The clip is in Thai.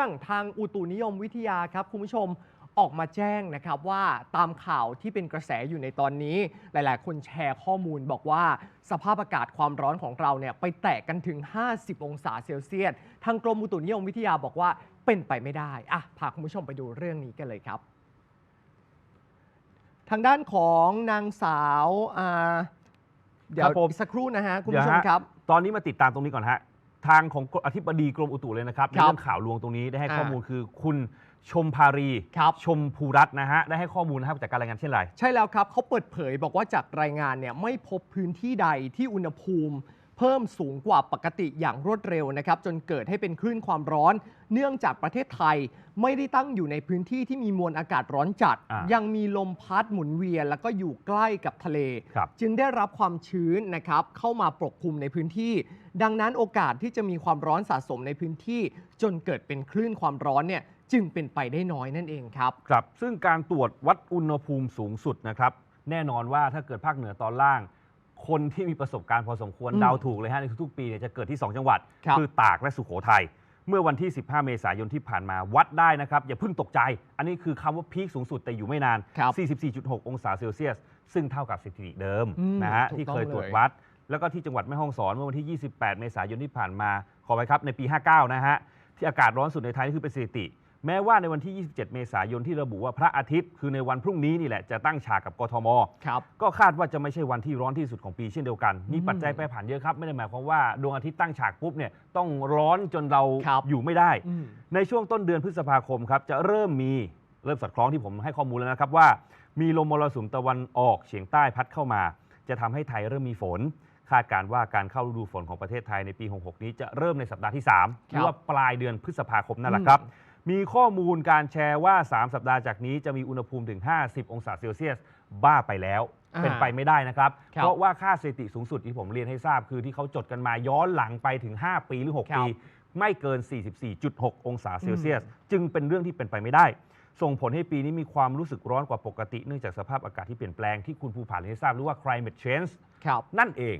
รื่องทางอุตุนิยมวิทยาครับคุณผู้ชมออกมาแจ้งนะครับว่าตามข่าวที่เป็นกระแสอยู่ในตอนนี้ หลาย ๆ คนแชร์ข้อมูลบอกว่าสภาพอากาศความร้อนของเราเนี่ยไปแตะกันถึง 50 องศาเซลเซียส ทางกรมอุตุนิยมวิทยาบอกว่าเป็นไปไม่ได้อะพาคุณผู้ชมไปดูเรื่องนี้กันเลยครับ ทางด้านของนางสาวอ่าเดี๋ยควรับผมอีกสักครู่นะฮะคุณผู้ชมเดี๋ยวฮะครับ ตอนนี้มาติดตามตรงนี้ก่อนฮะ ทางของอธิบดีกรมอุตุเลยนะครับในครับเรื่องข่าวลวงตรงนี้ได้ให้อ่าข้อมูลคือคุณชมพารีครับชมภูรัตน์นะฮะ ได้ให้ข้อมูลนะครับจากการรายงานเช่นไร ใช่แล้วครับเขาเปิดเผยบอกว่าจากรายงานเนี่ยไม่พบพื้นที่ใดที่อุณหภูมิ เพิ่มสูงกว่าปกติอย่างรวดเร็วนะครับจนเกิดให้เป็นคลื่นความร้อน เนื่องจากประเทศไทยไม่ได้ตั้งอยู่ในพื้นที่ที่มีมวลอากาศร้อนจัด อ่ายัยังมีลมพัดหมุนเวียน แล้วก็อยู่ใกล้กับทะเล ครับ จึงได้รับความชื้นนะครับเข้ามาปกคลุมในพื้นที่ ดังนั้นโอกาสที่จะมีความร้อนสะสมในพื้นที่ จนเกิดเป็นคลื่นความร้อนเนี่ยจึงเป็นไปได้น้อยนั่นเองครับ ครับซึ่งการตรวจวัดอุณหภูมิสูงสุดนะครับ แน่นอนว่าถ้าเกิดภาคเหนือตอนล่าง คนที่มีประสบการณ์พอสมควรอืมเดาถูกเลยฮะในทุกๆปีเนี่ยจะเกิดที่ 2 จังหวัดครับ อตากและสุโขทัยเมื่อวันที่ 15 เมษายนที่ผ่านมาวัดได้นะครับ อย่าเพิ่งตกใจ อันนี้คือคำว่าพีคสูงสุดแต่อยู่ไม่นาน ครับ44.6 องศาเซลเซียส ซึ่งเท่ากับสถิติเดิมอืมนะฮะถูกที่ต้องเคยตรวจเลยวัด แล้วก็ที่จังหวัดแม่ฮ่องสอนเมื่อวันที่ 28 เมษายนที่ผ่านมาขอไปครับในปี 59 นะฮะที่อากาศร้อนสุดในไทยนี่คือเป็นสถิติ แม้ว่าในวันที่ 27 เมษายนที่ระบุว่าพระอาทิตย์ คือในวันพรุ่งนี้นี่แหละจะตั้งฉากกับกทม ครับก็คาดว่าจะไม่ใช่วันที่ร้อนที่สุดของปีเช่นเดียวกันมีอืมปัจจัยแปรผันเยอะครับ ไม่ได้หมายความว่าดวงอาทิตย์ตั้งฉากปุ๊บเนี่ยต้องร้อนจนเราครับอยู่ไม่ได้ อืม ในช่วงต้นเดือนพฤษภาคมครับจะเริ่มมีเริ่มสอดคล้องที่ผมให้ข้อมูลแล้วนะครับว่า มีลมมรสุมตะวันออกเฉียงใต้พัดเข้ามา จะทำให้ไทยเริ่มมีฝน คาดการณ์ว่าการเข้าฤดูฝนของประเทศไทยในปี 66 นี้จะเริ่มในสัปดาห์ที่3หรือว่าปลายเดือนพฤษภาคมนั่นแหละครับ มีข้อมูลการแชร์ว่า 3 สัปดาห์จากนี้จะมีอุณหภูมิถึง 50 องศาเซลเซียส บ้าไปแล้วอ่าเป็นไปไม่ได้นะครับครับ เพราะว่าค่าสถิติสูงสุดที่ผมเรียนให้ทราบ คือที่เขาจดกันมาย้อนหลังไปถึง 5 ปีหรือ 6 ปี ไม่เกิน 44.6 องศาเซลเซียส จึงเป็นเรื่องที่เป็นไปไม่ได้ ส่งผลให้ปีนี้มีความรู้สึกร้อนกว่าปกติ เนื่องจากสภาพอากาศที่เปลี่ยนแปลงที่คุณภูผาเรียนให้ทราบหรือว่า climate change ครับนั่นเอง